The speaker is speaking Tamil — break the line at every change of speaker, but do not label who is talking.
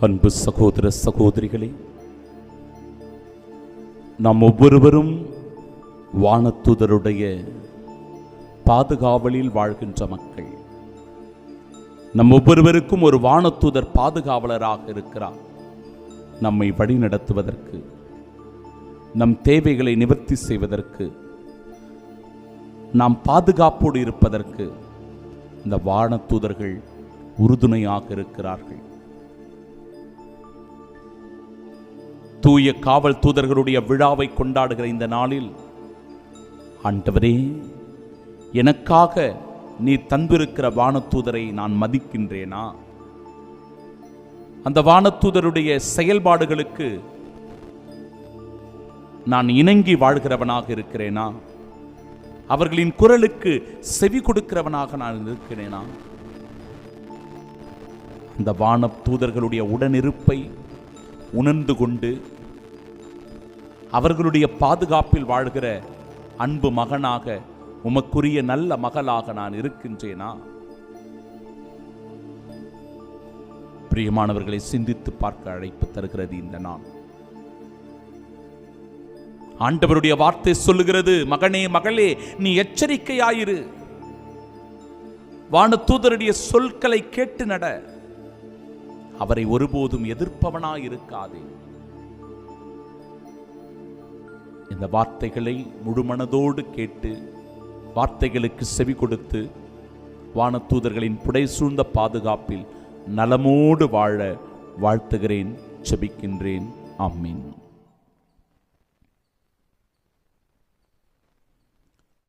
அன்பு சகோதர சகோதரிகளே நாம் ஒவ்வொருவரும் வானத்துதருடைய பாதுகாவலில் வாழ்கின்ற மக்கள். நம் ஒவ்வொருவருக்கும் ஒரு வானத்துதர் பாதுகாவலராக இருக்கிறார். நம்மை வழிநடத்துவதற்கு நம் தேவைகளை நிவர்த்தி செய்வதற்கு நாம் பாதுகாப்போடு இருப்பதற்கு இந்த வானத்தூதர்கள் உறுதுணையாக இருக்கிறார்கள். தூய காவல் தூதர்களுடைய விழாவை கொண்டாடுகிற இந்த நாளில் ஆண்டவரே எனக்காக நீ தந்திருக்கிற வானத்தூதரை நான் மதிக்கின்றேனா? அந்த வானத்தூதருடைய செயல்பாடுகளுக்கு நான் இணங்கி வாழ்கிறவனாக இருக்கிறேனா? அவர்களின் குரலுக்கு செவி கொடுக்கிறவனாக நான் இருக்கிறேனா? அந்த வான தூதர்களுடைய உடனிருப்பை உணர்ந்து கொண்டு அவர்களுடைய பாதுகாப்பில் வாழ்கிற அன்பு மகனாக உமக்குரிய நல்ல மகளாக நான் இருக்கின்றேனா? பிரியமானவர்களை சிந்தித்து பார்க்க அழைப்பு தருகிறது இந்த நான் ஆண்டவருடைய வார்த்தை சொல்லுகிறது மகனே மகளே நீ எச்சரிக்கையாயிரு. வானதூதருடைய சொற்களை கேட்டு நட. அவரை ஒருபோதும் எதிர்ப்பவனாயிருக்காதே. இந்த வார்த்தைகளை முழுமனதோடு கேட்டு வார்த்தைகளுக்கு செவி கொடுத்து வானத்தூதர்களின் புடை சூழ்ந்த பாதுகாப்பில் நலமோடு வாழ வாழ்த்துகிறேன் செபிக்கின்றேன். ஆமீன்.